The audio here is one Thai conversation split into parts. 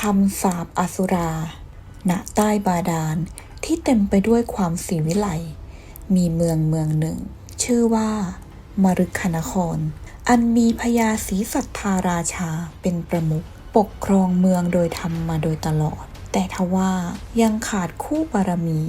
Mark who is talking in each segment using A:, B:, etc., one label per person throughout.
A: คำสาปอสุราณใต้บาดาลที่เต็มไปด้วยความสีวิไลมีเมืองเมืองหนึ่ง ชื่อว่า มรุขนคร อันมีพญาศรีสัทธาราชาเป็นประมุขปกครองเมืองโดยธรรมมาโดยตลอด แต่ทว่ายังขาดคู่บารมี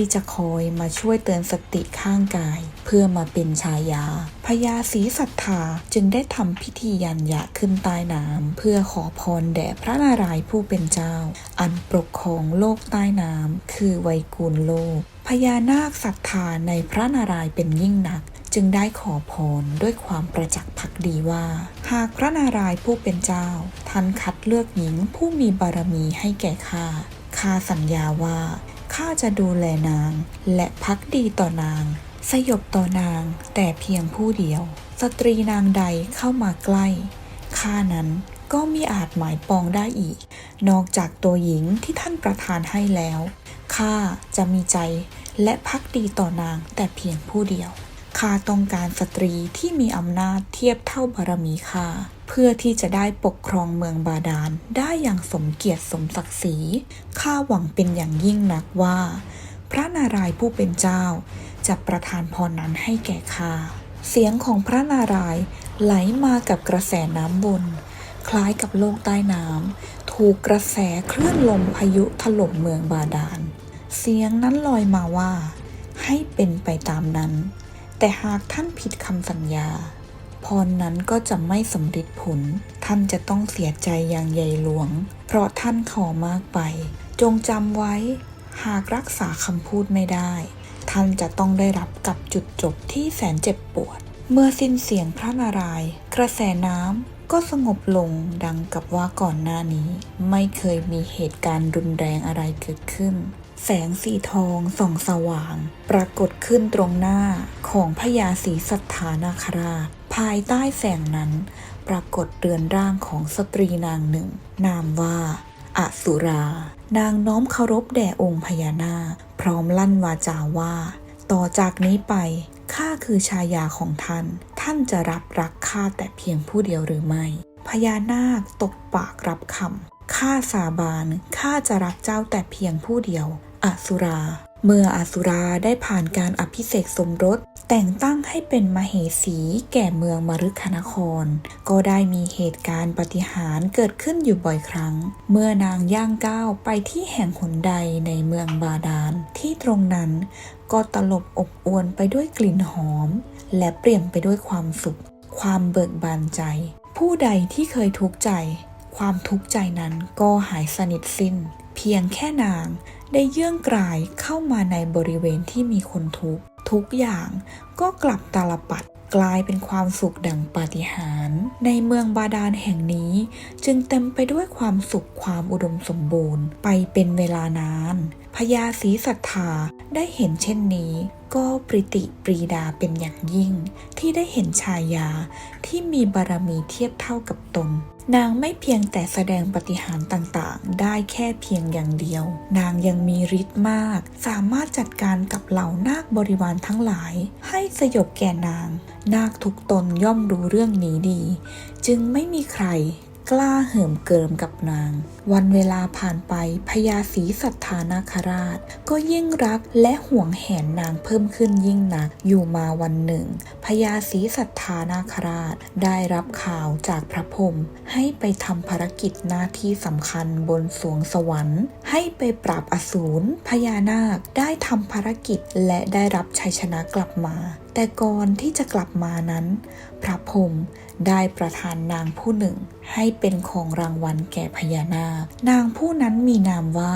A: ที่จะคอยมาช่วยเตือนสติข้างกาย เพื่อมาเป็นชายาพญาศรีสัทธาจึงได้ทำพิธียันยะขึ้นใต้น้ำเพื่อขอพรแด่พระนารายณ์ผู้เป็นเจ้า อันปกครองโลกใต้น้ำคือไวยกูลโลกพญานาคศรัทธาในพระนารายณ์เป็นยิ่งนัก จึงได้ขอพรด้วยความประจักษ์พักดีว่า หากพระนารายณ์ผู้เป็นเจ้าท่านคัดเลือกหญิงผู้มีบารมีให้แก่ข้าข้าสัญญาว่า ข้าจะดูแลนาง และพักดีต่อนาง สยบต่อนางแต่เพียงผู้เดียว สตรีนางใดเข้ามาใกล้ข้านั้นก็มิอาจหมายปองได้อีก นอกจากตัวหญิงที่ท่านประทานให้แล้วข้าจะมีใจและพักดีต่อนางแต่เพียงผู้เดียวข้าต้องการสตรีที่มีอำนาจเทียบเท่าบารมีข้า เพื่อที่จะได้ปกครองเมืองบาดาลได้อย่างสมเกียรติสมศักดิ์ศรีข้าหวังเป็นอย่างยิ่งนักว่า พระนารายณ์ผู้เป็นเจ้า จะประทานพรนั้นให้แก่ข้าเสียงของพระนารายณ์ไหลมากับกระแสน้ำบนคล้ายกับโลกใต้น้ำถูกกระแสคลื่นลมพายุถล่มเมืองบาดาล เสียงนั้นลอยมาว่า ให้เป็นไปตามนั้น แต่หากท่านผิดคำสัญญา พรนั้นก็จะไม่สำเร็จผล ท่านจะต้องเสียใจอย่างใหญ่หลวง เพราะท่านขอมากไป จงจำไว้ หากรักษาคำพูดไม่ได้ ท่านจะต้องได้รับกับจุดจบที่แสนเจ็บปวด เมื่อสิ้นเสียงพระนารายณ์กระแสน้ำก็สงบลงดังกับว่าก่อนหน้านี้ ไม่เคยมีเหตุการณ์รุนแรงอะไรเกิดขึ้น แสงสีทองส่องสว่าง ปรากฏขึ้นตรงหน้าของพญาศรีสัทธานาคราช ภายใต้แสงนั้น ปรากฏเรือนร่างของสตรีนางหนึ่ง นามว่าอสุรา นางน้อมเคารพแด่องค์พญานาค พร้อมลั่นวาจาว่า ต่อจากนี้ไปข้าคือชายาของท่าน ท่านจะรับรักข้าแต่เพียงผู้เดียวหรือไม่ พญานาคตกปากรับคำข้าสาบานข้าจะรักเจ้าแต่เพียงผู้เดียว อสุรา เมื่ออสุราได้ผ่านการอภิเษกสมรส แต่งตั้งให้เป็นมเหสีแก่เมืองมฤคนคร ก็ได้มีเหตุการณ์ปฏิหารเกิดขึ้นอยู่บ่อยครั้ง เมื่อนางย่างก้าวไปที่แห่งหนใดในเมืองบาดาลที่ตรงนั้นก็ตลบอบอวนไปด้วยกลิ่นหอม และเปลี่ยนไปด้วยความสุข ความเบิกบานใจ ผู้ใดที่เคยทุกข์ใจ ความทุกข์ใจนั้นก็หายสนิทสิ้น เพียงแค่นาง ได้เยื่องกลายเข้ามาในบริเวณที่มีคนทุกข์ทุกอย่างก็กลับตาลปัดกลายเป็นความสุขดังปาฏิหาริย์ในเมืองบาดาลแห่งนี้ จึงเต็มไปด้วยความสุขความอุดมสมบูรณ์ ไปเป็นเวลานาน พญาศรีสัทธาได้เห็นเช่นนี้ก็ปริติปรีดาเป็นอย่างยิ่ง ที่ได้เห็นชายาที่มีบารมีเทียบเท่ากับตน นางไม่เพียงแต่แสดงปฏิหารต่างๆ ได้แค่เพียงอย่างเดียว นางยังมีฤทธิ์มาก สามารถจัดการกับเหล่านาคบริวารทั้งหลาย ให้สยบแก่นาง นาคทุกตนย่อมรู้เรื่องนี้ดี จึงไม่มีใคร กล้าเหิมเกิมกับนาง วันเวลาผ่านไปพญาศรีสัทธานาคราช ก็ยิ่งรักและห่วงแหนนางเพิ่มขึ้นยิ่งนัก อยู่มาวันหนึ่งพญาศรีสัทธานาคราชได้รับข่าวจากพระพรหมให้ไปทำภารกิจหน้าที่สำคัญบนสวงสวรรค์ ให้ไปปราบอสูรพญานาคได้ทำภารกิจและได้รับชัยชนะกลับมาแต่ก่อนที่จะกลับมานั้น พระพรหมได้ประทานนางผู้หนึ่งให้เป็นของรางวัลแก่พญานาค นางผู้นั้นมีนามว่า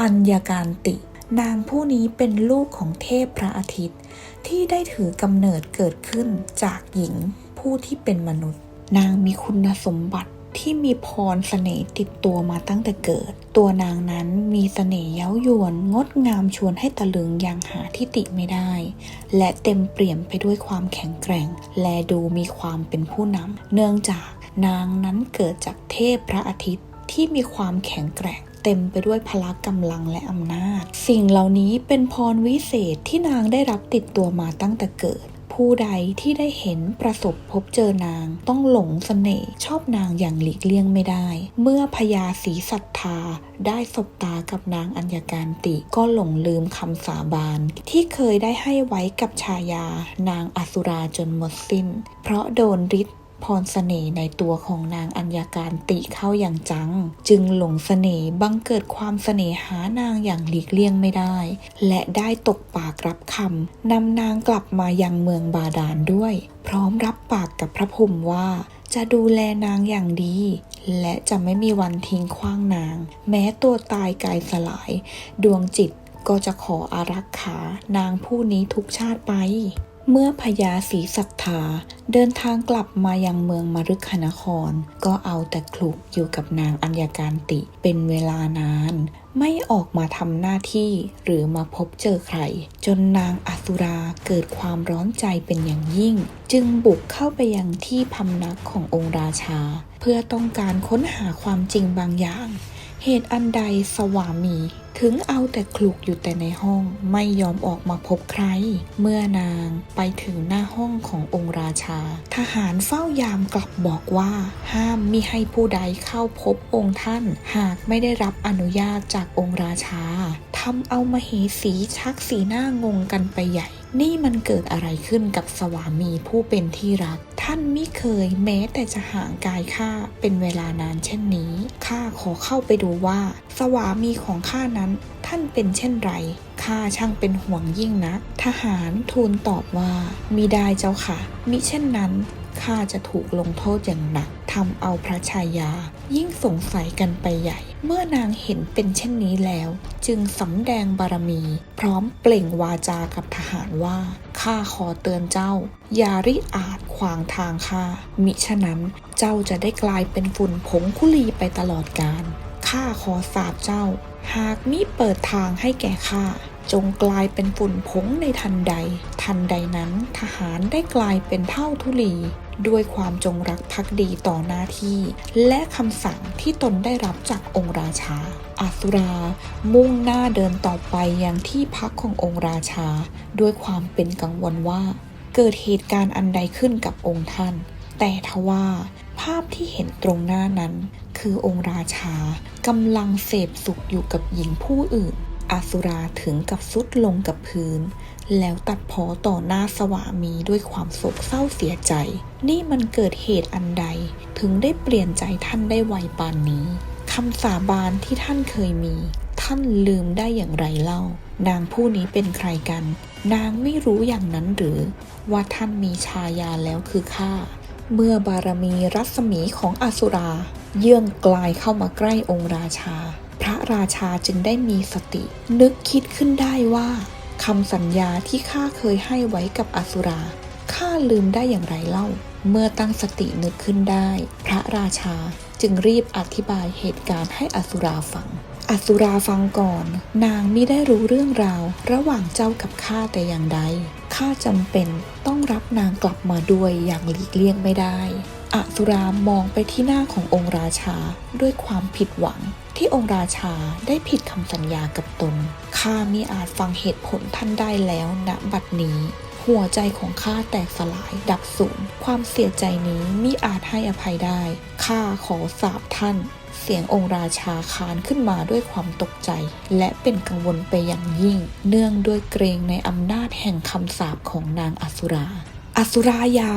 A: อัญญาการติ นางผู้นี้เป็นลูกของเทพพระอาทิตย์ ที่ได้ถือกำเนิดเกิดขึ้นจากหญิงผู้ที่เป็นมนุษย์ นางมีคุณสมบัติ ที่มีพรเสน่ห์ติดตัวมาตั้งแต่เกิด ตัวนางนั้นมีเสน่ห์เย้ายวน งดงามชวนให้ตะลึงอย่างหาที่ติไม่ได้ และเต็มเปี่ยมไปด้วยความแข็งแกร่ง และดูมีความเป็นผู้นำ เนื่องจากนางนั้นเกิดจากเทพพระอาทิตย์ที่มีความแข็งแกร่งเต็มไปด้วยพละกำลังและอำนาจ สิ่งเหล่านี้เป็นพรวิเศษที่นางได้รับติดตัวมาตั้งแต่เกิด ผู้ใดที่ได้เห็นประสบพบเจอนาง ต้องหลงเสน่ห์ชอบนางอย่างหลีกเลี่ยงไม่ได้ เมื่อพญาศรีสัทธาได้สบตากับนางอัญญาการติก็หลงลืมคำสาบาน ที่เคยได้ให้ไว้กับชายานางอสุราจนหมดสิ้น เพราะโดนฤทธิ์ พรเสน่ห์ในตัวของนางอัญญาการติเข้าอย่างจัง จึงหลงเสน่ห์บังเกิดความเสน่หานางอย่างหลีกเลี่ยงไม่ได้ และได้ตกปากรับคำนำนางกลับมายังเมืองบาดาลด้วย พร้อมรับปากกับพระพรหมว่าจะดูแลนางอย่างดี และจะไม่มีวันทิ้งขว้างนาง แม้ตัวตายกายสลาย ดวงจิตก็จะขออารักขานางผู้นี้ทุกชาติไป เมื่อพญาศรีศรัทธาเดินทางกลับมายังเมืองมฤคนคร ก็เอาแต่คลุกอยู่กับนางอัญญาการติเป็นเวลานาน ไม่ออกมาทำหน้าที่หรือมาพบเจอใคร จนนางอสุราเกิดความร้อนใจเป็นอย่างยิ่ง จึงบุกเข้าไปยังที่พำนักขององค์ราชา เพื่อต้องการค้นหาความจริงบางอย่าง เหตุอันใดสวามี ถึงเอาแต่คลุกอยู่แต่ในห้องไม่ยอมออกมาพบใคร เมื่อนางไปถึงหน้าห้องขององค์ราชา ทหารเฝ้ายามกลับบอกว่า ห้ามมิให้ผู้ใดเข้าพบองค์ท่าน หากไม่ได้รับอนุญาตจากองค์ราชาทำเอามเหสีชักสีหน้างงกันไปใหญ่ นี่มันเกิดอะไรขึ้นกับสวามีผู้เป็นที่รัก ท่านไม่เคยแม้แต่จะห่างกายข้าเป็นเวลานานเช่นนี้ข้าขอเข้าไปดูว่า สวามีของข้านั้น ท่านเป็นเช่นไรข้าช่างเป็นห่วงยิ่งนัก ทหารทูลตอบว่ามิได้เจ้าค่ะมิเช่นนั้น ข้าจะถูกลงโทษอย่างหนักทำเอาพระชายา ยิ่งสงสัยกันไปใหญ่ เมื่อนางเห็นเป็นเช่นนี้แล้ว จึงสำแดงบารมี พร้อมเปล่งวาจากับทหารว่าข้าขอเตือนเจ้า อย่าริอาจขวางทางข้ามิฉะนั้นเจ้าจะได้กลายเป็นฝุ่นผงคุลีไปตลอดกาลข้าขอสาบเจ้า หากมิเปิดทางให้แก่ข้า จงกลายเป็นฝุ่นผงในทันใด ทันใดนั้นทหารได้กลายเป็นเท่าทุลีด้วยความจงรักภักดีต่อหน้าที่ และคำสั่งที่ตนได้รับจากองค์ราชาอาสุรามุ่งหน้าเดินต่อไปยังที่พักขององค์ราชา ด้วยความเป็นกังวลว่า เกิดเหตุการณ์อันใดขึ้นกับองค์ท่าน แต่ทว่าภาพที่เห็นตรงหน้านั้น คือองค์ราชากำลังเสพสุขอยู่กับหญิงผู้อื่น อาสุราถึงกับสุดลงกับพื้น แล้วตัดพอต่อหน้าสวามีด้วยความโศกเศร้าเสียใจ นี่มันเกิดเหตุอันใดถึงได้เปลี่ยนใจท่านได้ไวปานนี้คำสาบานที่ท่านเคยมี ท่านลืมได้อย่างไรเล่า นางผู้นี้เป็นใครกัน นางไม่รู้อย่างนั้นหรือ ว่าท่านมีชายาแล้วคือข้าเมื่อบารมีรัศมีของอสุรา เยื่องกลายเข้ามาใกล้องค์ราชา พระราชาจึงได้มีสติ นึกคิดขึ้นได้ว่าคำสัญญาที่ข้าเคยให้ไว้กับอสุราข้าลืมได้อย่างไรเล่า เมื่อตั้งสตินึกขึ้นได้ พระราชาจึงรีบอธิบายเหตุการณ์ให้อสุราฟังอสุราฟังก่อน นางไม่ได้รู้เรื่องราว ระหว่างเจ้ากับข้าแต่อย่างใดข้าจำเป็นต้องรับนางกลับมาด้วยอย่างหลีกเลี่ยงไม่ได้อสุรามองไปที่หน้าขององค์ราชาด้วยความผิดหวัง ที่องค์ราชาได้ผิดคำสัญญากับตน ข้ามิอาจฟังเหตุผลท่านได้แล้วณบัดนี้ หัวใจของข้าแตกสลายดับสูญความเสียใจนี้มิอาจให้อภัยได้ ข้าขอสาบท่าน เสียงองค์ราชาคานขึ้นมาด้วยความตกใจ และเป็นกังวลไปอย่างยิ่ง เนื่องด้วยเกรงในอำนาจแห่งคำสาปของนางอสุรา อสุรายา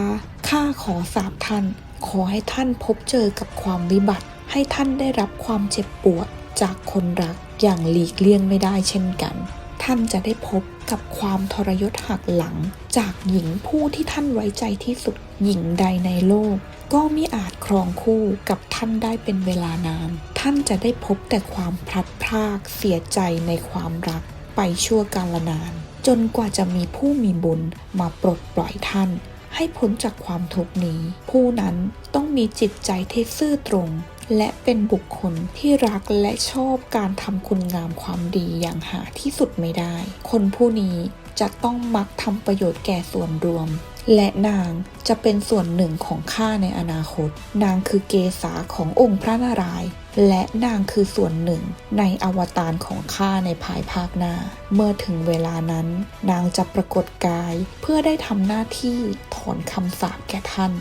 A: ข้าขอสาบท่าน ขอให้ท่านพบเจอกับความวิบัติ ให้ท่านได้รับความเจ็บปวดจากคนรักอย่างหลีกเลี่ยงไม่ได้เช่นกัน ท่านจะได้พบกับความทรยศหักหลัง จากหญิงผู้ที่ท่านไว้ใจที่สุดหญิงใดในโลก ก็มิอาจครองคู่กับท่านได้เป็นเวลานาน ท่านจะได้พบแต่ความพลัดพรากเสียใจในความรักไปชั่วกาลนาน จนกว่าจะมีผู้มีบุญมาปลดปล่อยท่าน ให้พ้นจากความทุกข์นี้ ผู้นั้นต้องมีจิตใจที่ซื่อตรง และเป็นบุคคลที่รักและชอบการทำคุณงามความดีอย่างหาที่สุดไม่ได้ คนผู้นี้จะต้องมักทำประโยชน์แก่ส่วนรวม และนางจะเป็นส่วนหนึ่งของข้าในอนาคต นางคือเกษาขององค์พระนารายณ์และนางคือส่วนหนึ่งในอวตารของข้าในภายภาคหน้า เมื่อถึงเวลานั้น นางจะปรากฏกายเพื่อได้ทำหน้าที่ถอนคำสาปแก่ท่าน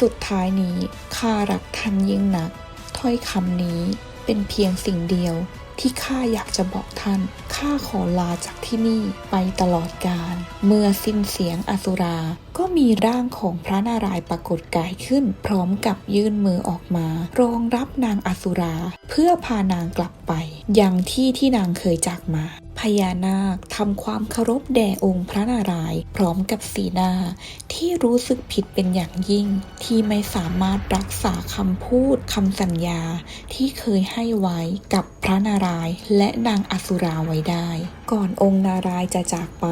A: สุดท้ายนี้ข้ารักท่านยิ่งนัก ถ้อยคำนี้เป็นเพียงสิ่งเดียวที่ข้าอยากจะบอกท่าน ข้าขอลาจากที่นี่ไปตลอดกาล เมื่อสิ้นเสียงอสุรา ก็มีร่างของพระนารายณ์ปรากฏกายขึ้น พร้อมกับยื่นมือออกมา รองรับนางอสุรา เพื่อพานางกลับไป ยังที่ที่นางเคยจากมา พญานาคทำความเคารพแด่องค์พระนารายณ์พร้อมกับสีหน้าที่รู้สึกผิดเป็นอย่างยิ่ง ที่ไม่สามารถรักษาคำพูดคำสัญญาที่เคยให้ไว้กับพระนารายณ์และนางอสุราไว้ได้ ก่อนองค์นารายจะจากไป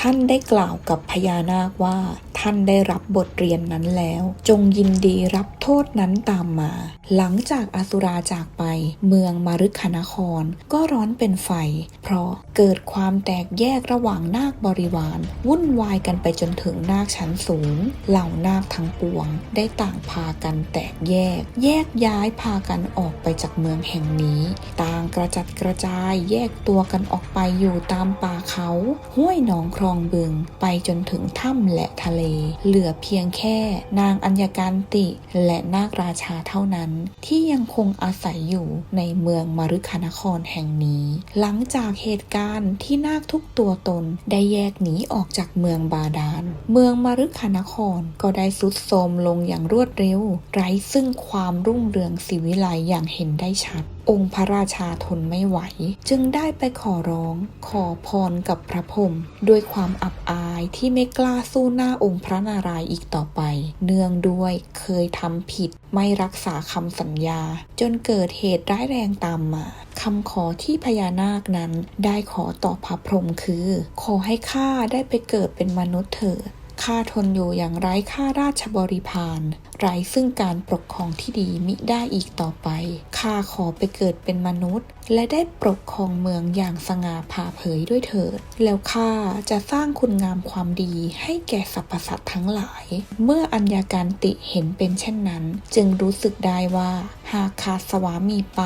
A: ท่านได้กล่าวกับพญานาคว่า ท่านได้รับบทเรียนนั้นแล้ว จงยินดีรับโทษนั้นตามมา หลังจากอสุราจากไป เมืองมารุขนคร ก็ร้อนเป็นไฟ เพราะเกิดความแตกแยกระหว่างนาคบริวาร วุ่นวายกันไปจนถึงนาคชั้นสูง เหล่านาคทั้งปวง ได้ต่างพากันแตกแยก แยกย้ายพากันออกไปจากเมืองแห่งนี้ ต่างกระจัดกระจายแยกตัวกันออกไปอยู่ตามป่าเขา ห้วยหนองคลองบึง ไปจนถึงถ้ำและทะเล เหลือเพียงแค่นางอัญญการติและนาคราชาเท่านั้น ที่ยังคงอาศัยอยู่ในเมืองมรุขนครแห่งนี้ หลังจากเหตุการณ์ที่นาคทุกตัวตนได้แยกหนีออกจากเมืองบาดาล เมืองมรุขนครก็ได้สุดโทรมลงอย่างรวดเร็ว ไร้ซึ่งความรุ่งเรืองศิวิไลยอย่างเห็นได้ชัด องค์พระราชาทนไม่ไหว จึงได้ไปขอร้องขอพรกับพระพรหมด้วยความอับอายที่ไม่กล้าสู้หน้าองค์พระนารายณ์อีกต่อไป เนื่องด้วยเคยทำผิดไม่รักษาคำสัญญา จนเกิดเหตุร้ายแรงตามมาคำขอที่พญานาคนั้นได้ขอต่อพระพรหมคือ ขอให้ข้าได้ไปเกิดเป็นมนุษย์เถิดข้าทนอยู่อย่างไร้ค่าราชบริพารไร้ซึ่งการปกครองที่ดีมิได้อีกต่อไป ข้าขอไปเกิดเป็นมนุษย์ และได้ปกครองเมืองอย่างสง่าผ่าเผยด้วยเถิด แล้วข้าจะสร้างคุณงามความดีให้แก่สรรพสัตว์ทั้งหลาย เมื่ออัญญาการติเห็นเป็นเช่นนั้น จึงรู้สึกได้ว่า หากขาดสวามีไป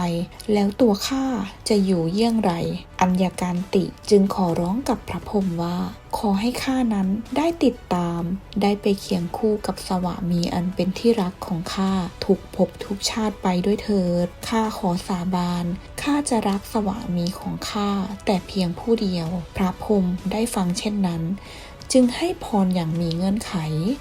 A: แล้วตัวข้าจะอยู่เยี่ยงไร อัญญาการติจึงขอร้องกับพระพรหมว่าขอให้ข้านั้นได้ติดตาม ได้ไปเคียงคู่กับสวามีอันเป็นที่รักของข้าทุกภพทุกชาติไปด้วยเถิด ข้าขอสาบาน ข้าจะรักสวามีของข้าแต่เพียงผู้เดียว พระพรหมได้ฟังเช่นนั้นจึงให้พรอย่างมีเงื่อนไข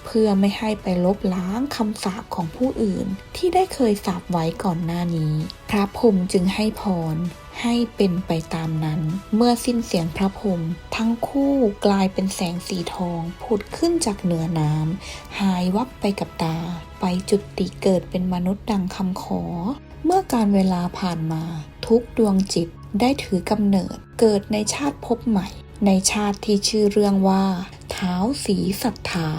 A: เพื่อไม่ให้ไปลบล้างคำสาปของผู้อื่น ที่ได้เคยสาปไว้ก่อนหน้านี้ พระพรหมจึงให้พร ให้เป็นไปตามนั้น เมื่อสิ้นเสียงพระพรมทั้งคู่กลายเป็นแสงสีทองผุดขึ้นจากเหนือน้ำหายวับไปกับตา ไปจุดติเกิดเป็นมนุษย์ดังคำขอ เมื่อการเวลาผ่านมา ทุกดวงจิตได้ถือกำเนิดเกิดในชาติภพใหม่ ในชาติที่ชื่อเรื่องว่า เท้าสีศรัทธา